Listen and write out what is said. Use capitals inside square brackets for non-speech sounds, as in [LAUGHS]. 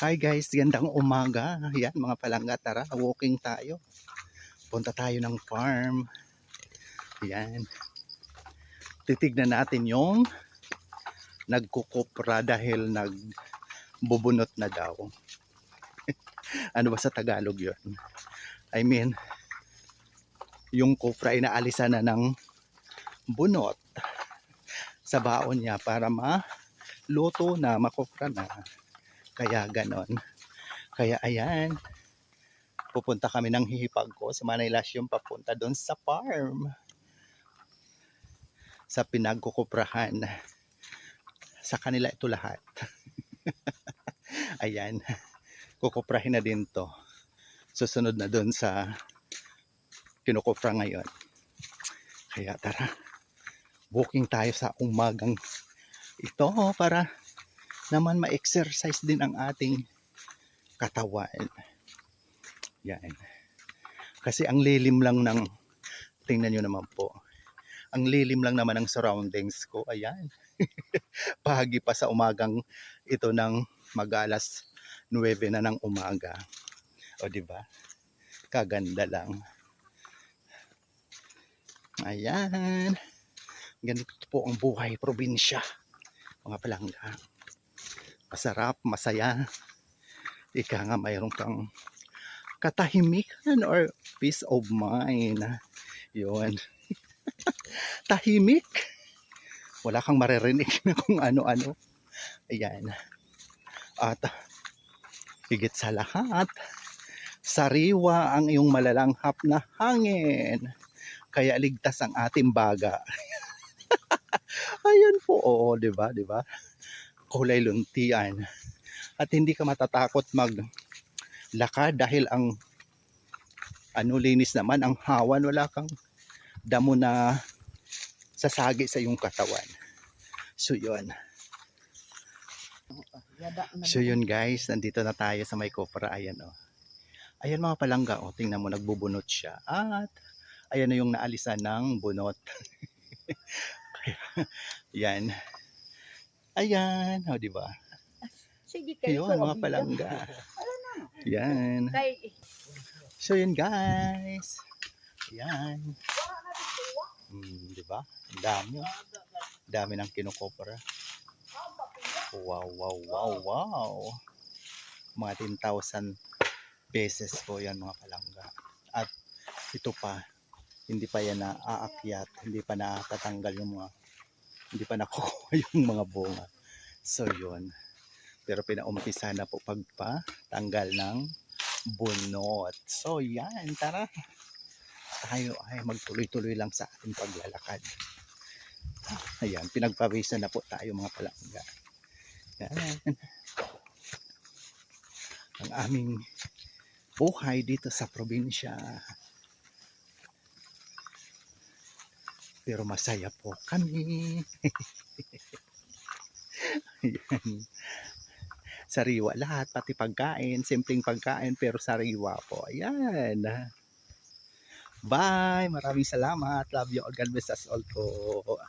Hi guys, gandang umaga. Yan mga palangga, tara, walking tayo. Punta tayo ng farm. Yan. Titignan natin yung nagkukupra dahil nagbubunot na daw. [LAUGHS] ano ba sa Tagalog yun? I mean, yung kupra ay naalisan na ng bunot sa baon niya para maluto na, makupra na. Kaya ganon. Kaya ayan, pupunta kami ng hihipag ko sa Manila yung papunta doon sa farm. Sa pinagkukuprahan. Sa kanila ito lahat. [LAUGHS] ayan, kukuprahin na din to. Susunod na doon sa kinukupra ngayon. Kaya tara, booking tayo sa umagang ito para naman ma-exercise din ang ating katawan. Yan. Kasi ang lilim lang ng, tingnan nyo naman po, ang lilim lang naman ng surroundings ko. Ayan. [LAUGHS] Pahagi pa sa umagang ito ng mag-alas 9 na ng umaga. O di ba? Kaganda lang. Ayan. Ganito po ang buhay probinsya. Mga palangga masarap, masaya. Ika nga mayroon kang katahimikan or peace of mind. Yun. [LAUGHS] Tahimik. Wala kang maririnig na kung ano-ano. Ayan. At higit sa lahat, sariwa ang iyong malalanghap na hangin. Kaya ligtas ang ating baga. [LAUGHS] Ayan po, oo, di ba, di ba? Kulay luntian. At hindi ka matatakot mag lakad dahil ang ano linis naman ang hawan. Wala kang damo na sasagi sa iyong katawan. So yun. So yun guys. Nandito na tayo sa may kopra. Ayan oh. Ayan mga palangga oh. Tingnan mo nagbubunot siya. At ayan na yung naalisan ng bunot. [LAUGHS] Yan Ayan, o, di ba? Sige kayo. Yun, mga palangga. Yan. Kay, So, yun guys. Yan. Hmm, di ba? Ang dami. oh. Dami ng kinukopra. Wow, wow, wow, wow. Mga 10,000 pesos po yan mga palangga. At ito pa, hindi pa yan naaakyat, hindi pa natatanggal yung mga hindi pa nakukuha [LAUGHS] yung mga bunga. So yun. Pero pinaumpisa na po pagpatanggal ng bunot. So yan, tara. Tayo ay magtuloy-tuloy lang sa ating paglalakad. Ayan, pinagpawisan na po tayo mga palangga. Yan. Ang aming buhay dito sa probinsya. Pero masaya po kami. [LAUGHS] Sariwa lahat, pati pagkain, simpleng pagkain pero sariwa po. Ayan. Bye! Maraming salamat. Love you all. God bless us all po.